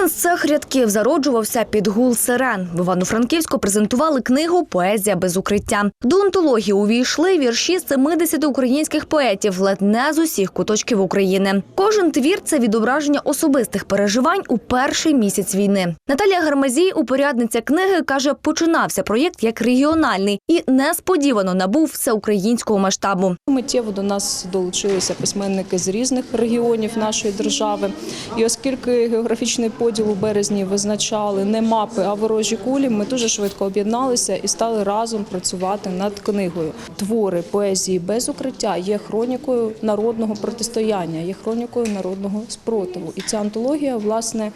Кожен з цих рядків зароджувався під гул сирен. В Івано-Франківську презентували книгу Поезія без укриття. До антології увійшли вірші 70 українських поетів, ледь не з усіх куточків України. Кожен твір це відображення особистих переживань у перший місяць війни. Наталія Гармазій, упорядниця книги, каже, починався проєкт як регіональний і несподівано набув всеукраїнського масштабу. Миттєво до нас долучилися письменники з різних регіонів нашої держави. І оскільки географічний поділ у березні визначали не мапи, а ворожі кулі, ми дуже швидко об'єдналися і стали разом працювати над книгою. Твори поезії без укриття є хронікою народного протистояння, є хронікою народного спротиву. І ця антологія, власне.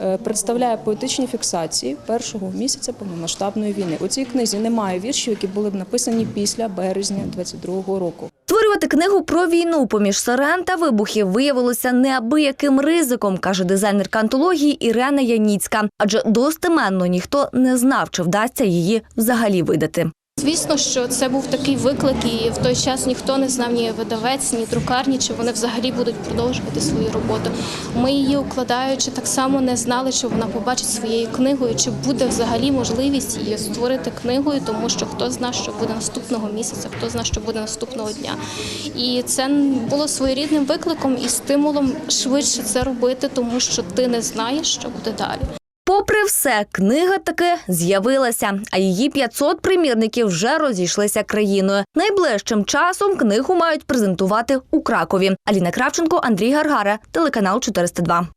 е, Представляє поетичні фіксації першого місяця повномасштабної війни. У цій книзі немає віршів, які були б написані після березня 22-го року. Створювати книгу про війну поміж сирен та вибухів виявилося неабияким ризиком, каже дизайнерка антології Ірена Яніцька. Адже достеменно ніхто не знав, чи вдасться її взагалі видати. Звісно, що це був такий виклик, і в той час ніхто не знав ні видавець, ні друкарні, чи вони взагалі будуть продовжувати свою роботу. Ми її укладаючи так само не знали, що вона побачить своєю книгою, чи буде взагалі можливість її створити книгою, тому що хто знає, що буде наступного місяця, хто знає, що буде наступного дня. І це було своєрідним викликом і стимулом швидше це робити, тому що ти не знаєш, що буде далі. Попри все, книга таки з'явилася, а її 500 примірників вже розійшлися країною. Найближчим часом книгу мають презентувати у Кракові. Аліна Кравченко, Андрій Гаргара, телеканал 402.